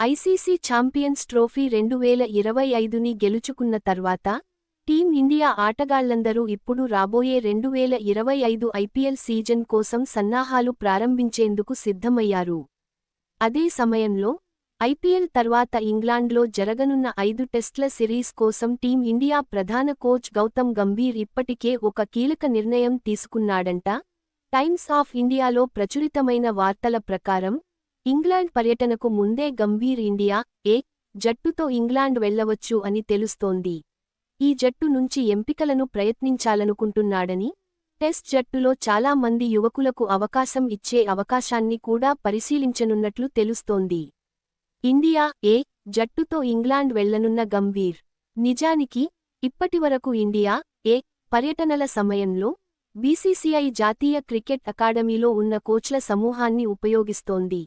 ICC champions trophy రెండు వేల ఇరవై ఐదుని గెలుచుకున్న తర్వాత టీం ఇండియా ఆటగాళ్ళందరూ ఇప్పుడు రాబోయే రెండు వేల ఇరవై ఐదు ఐపీఎల్ సీజన్ కోసం సన్నాహాలు ప్రారంభించేందుకు సిద్ధమయ్యారు. అదే సమయంలో ఐపీఎల్ తర్వాత ఇంగ్లాండ్లో జరగనున్న ఐదు టెస్ట్ల సిరీస్ కోసం టీం ఇండియా ప్రధాన కోచ్ గౌతమ్ గంభీర్ ఇప్పటికే ఒక కీలక నిర్ణయం తీసుకున్నాడంట. టైమ్స్ ఆఫ్ ఇండియాలో ప్రచురితమైన వార్తల ప్రకారం ఇంగ్లాండ్ పర్యటనకు ముందే గంభీర్ ఇండియా ఏ జట్టుతో ఇంగ్లాండ్ వెళ్ళవచ్చు అని తెలుస్తోంది. ఈ జట్టు నుంచి ఎంపికలను ప్రయత్నించాలనుకుంటున్నాడని టెస్ట్ జట్టులో చాలా మంది యువకులకు అవకాశం ఇచ్చే అవకాశాన్ని కూడా పరిశీలించనున్నట్లు తెలుస్తోంది. ఇండియా ఏ జట్టుతో ఇంగ్లాండ్ వెళ్ళనున్న గంభీర్. నిజానికి ఇప్పటివరకు ఇండియా ఏ పర్యటనల సమయంలో బీసీసీఐ జాతీయ క్రికెట్ అకాడమీలో ఉన్న కోచ్ల సమూహాన్ని ఉపయోగిస్తోంది.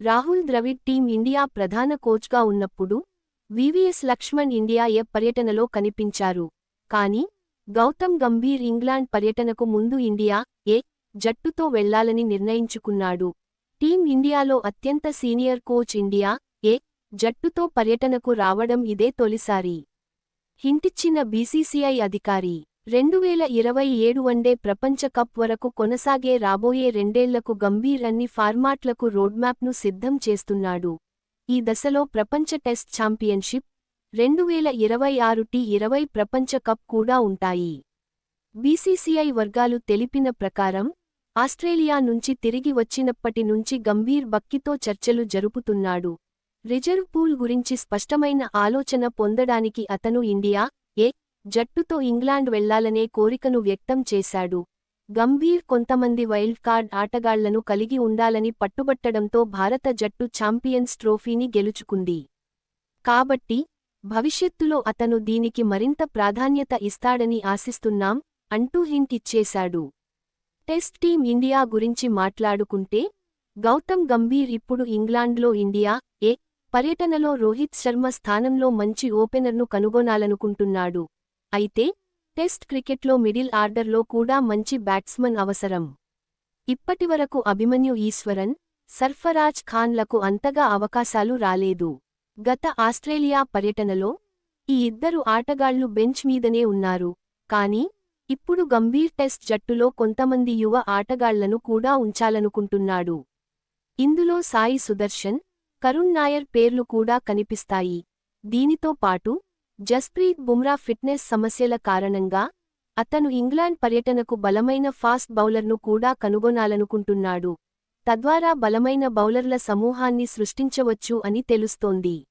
రాహుల్ ద్రవిడ్ టీం ఇండియా ప్రధాన కోచ్గా ఉన్నప్పుడు వివిఎస్ లక్ష్మణ్ ఇండియా ఏ పర్యటనలో కనిపించారు? కానీ గౌతమ్ గంభీర్ ఇంగ్లాండ్ పర్యటనకు ముందు ఇండియా ఏ జట్టుతో వెళ్ళాలని నిర్ణయించుకున్నాడు? టీం ఇండియాలో అత్యంత సీనియర్ కోచ్ ఇండియా ఏ జట్టుతో పర్యటనకు రావడం ఇదే తొలిసారి. హింటిచ్చిన బీసీసీఐ అధికారి రెండు వేల ఇరవై ఏడు వన్డే ప్రపంచ కప్ వరకు కొనసాగే రాబోయే రెండేళ్ళకు గంభీర్ అన్ని ఫార్మాట్లకు రోడ్మ్యాప్ను సిద్ధం చేస్తున్నాడు. ఈ దశలో ప్రపంచ టెస్ట్ ఛాంపియన్షిప్ రెండు వేల ఇరవై ఆరు టీ ఇరవై ప్రపంచ కప్ కూడా ఉంటాయి. బీసీసీఐ వర్గాలు తెలిపిన ప్రకారం ఆస్ట్రేలియా నుంచి తిరిగి వచ్చినప్పటి నుంచి గంభీర్ బక్కితో చర్చలు జరుపుతున్నాడు. రిజర్వ్ పూల్ గురించి స్పష్టమైన ఆలోచన పొందడానికి అతను ఇండియా జట్టుతో ఇంగ్లాండ్ వెళ్ళాలనే కోరికను వ్యక్తం చేశాడు. గంభీర్ కొంతమంది వైల్డ్ కార్డ్ ఆటగాళ్ళను కలిగి ఉండాలని పట్టుబట్టడంతో భారత జట్టు ఛాంపియన్స్ ట్రోఫీని గెలుచుకుంది. కాబట్టి భవిష్యత్తులో అతను దీనికి మరింత ప్రాధాన్యత ఇస్తాడని ఆశిస్తున్నాం అంటూ హింట్ ఇచ్చేశాడు. టెస్ట్ టీం ఇండియా గురించి మాట్లాడుకుంటే గౌతమ్ గంభీర్ ఇప్పుడు ఇంగ్లాండ్లో ఇండియా ఏ పర్యటనలో రోహిత్ శర్మ స్థానంలో మంచి ఓపెనర్ను కనుగొనాలనుకుంటున్నాడు. అయితే టెస్ట్ క్రికెట్లో మిడిల్ ఆర్డర్లో కూడా మంచి బ్యాట్స్మన్ అవసరం. ఇప్పటివరకు అభిమన్యు ఈశ్వరన్ సర్ఫరాజ్ ఖాన్లకు అంతగా అవకాశాలు రాలేదు. గత ఆస్ట్రేలియా పర్యటనలో ఈ ఇద్దరు ఆటగాళ్ళు బెంచ్ మీదనే ఉన్నారు. కానీ ఇప్పుడు గంభీర్ టెస్ట్ జట్టులో కొంతమంది యువ ఆటగాళ్ళను కూడా ఉంచాలనుకుంటున్నాడు. ఇందులో సాయి సుదర్శన్ కరుణ్ నాయర్ పేర్లు కూడా కనిపిస్తాయి. దీనితో పాటు జస్ప్రీత్ బుమ్రా ఫిట్నెస్ సమస్యల కారణంగా అతను ఇంగ్లాండ్ పర్యటనకు బలమైన ఫాస్ట్ బౌలర్ను కూడా కనుగొనాలనుకుంటున్నాడు. తద్వారా బలమైన బౌలర్ల సమూహాన్ని సృష్టించవచ్చు అని తెలుస్తోంది.